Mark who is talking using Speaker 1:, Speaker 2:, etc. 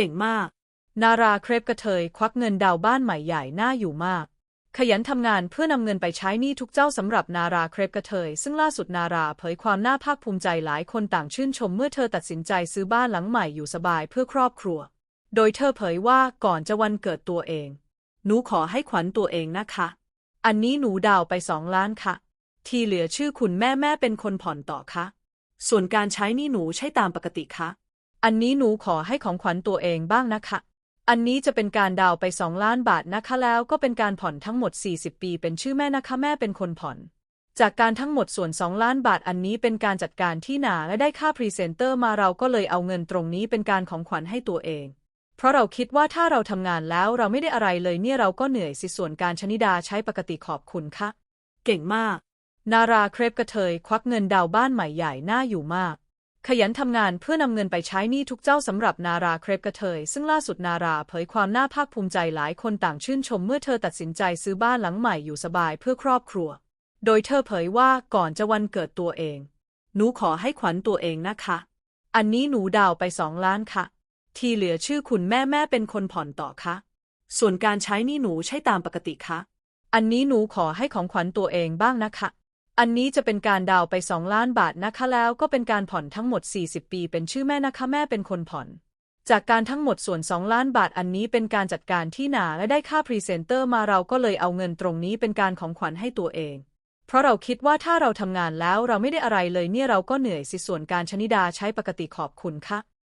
Speaker 1: เก่งมาก
Speaker 2: นาราเครปกระเทยควักเงินดาวบ้านใหม่ใหญ่น่าอยู่มาก ขยันทำงานเพื่อนำเงินไปใช้หนี้ทุกเจ้าสำหรับนาราเครปกระเทย ซึ่งล่าสุดนาราเผยความน่าภาคภูมิใจหลายคนต่างชื่นชมเมื่อเธอตัดสินใจซื้อบ้านหลังใหม่อยู่สบายเพื่อครอบครัว โดยเธอเผยว่าก่อนจะวันเกิดตัวเอง
Speaker 1: หนูขอให้ขวัญตัวเองนะคะ
Speaker 2: อันนี้หนูดาวไปสองล้านค่ะ ที่เหลือชื่อคุณแม่แม่เป็นคนผ่อนต่อคะ
Speaker 1: ส่วนการใช้นี่หนูใช้ตามปกติคะ
Speaker 2: อันนี้หนูขอให้ของขวัญตัวเองบ้างนะคะ อันนี้จะเป็นการดาวไปสองล้านบาทนะคะแล้วก็เป็นการผ่อนทั้งหมด 40 ปี เป็นชื่อแม่นะคะแม่เป็นคนผ่อน จากการทั้งหมดส่วน 2 ล้านบาทอันนี้เป็นการจัดการที่หนาและได้ค่าพรีเซนเตอร์มาเราก็เลยเอาเงินตรงนี้เป็นการของขวัญให้ตัวเอง เพราะเราคิดว่าถ้าเราทำงานแล้วเราไม่ได้อะไรเลยเนี่ยเราก็เหนื่อยสิส่วนการชนิดาใช้ปกติขอบคุณค่ะ
Speaker 1: เก่งมาก
Speaker 2: นาราเครปกระเทยควักเงินดาวบ้านใหม่ใหญ่น่าอยู่มาก ขยันทำงานเพื่อนำเงินไปใช้หนี้ทุกเจ้าสำหรับนาราเครปกระเทย ซึ่งล่าสุดนาราเผยความน่าภาคภูมิใจหลายคนต่างชื่นชมเมื่อเธอตัดสินใจซื้อบ้านหลังใหม่อยู่สบายเพื่อครอบครัว โดยเธอเผยว่าก่อนจะวันเกิดตัวเอง
Speaker 1: หนูขอให้ขวัญตัวเองนะคะ
Speaker 2: อันนี้หนูดาวไปสองล้านค่ะ ที่เหลือชื่อคุณแม่แม่เป็นคนผ่อนต่อคะ
Speaker 1: ส่วนการใช้หนี่หนูใช้ตามปกติคะ
Speaker 2: อันนี้หนูขอให้ของขวัญตัวเองบ้างนะคะ อันนี้จะเป็นการดาวไปสองล้านบาทนะคะแล้วก็เป็นการผ่อนทั้งหมด 40 ปี เป็นชื่อแม่นะคะแม่เป็นคนผ่อน จากการทั้งหมดส่วน 2 ล้านบาทอันนี้เป็นการจัดการที่หนาและได้ค่าพรีเซนเตอร์มาเราก็เลยเอาเงินตรงนี้เป็นการของขวัญให้ตัวเอง เพราะเราคิดว่าถ้าเราทำงานแล้วเราไม่ได้อะไรเลยเนี่ยเราก็เหนื่อยสิส่วนการชนิดาใช้ปกติขอบคุณค่ะ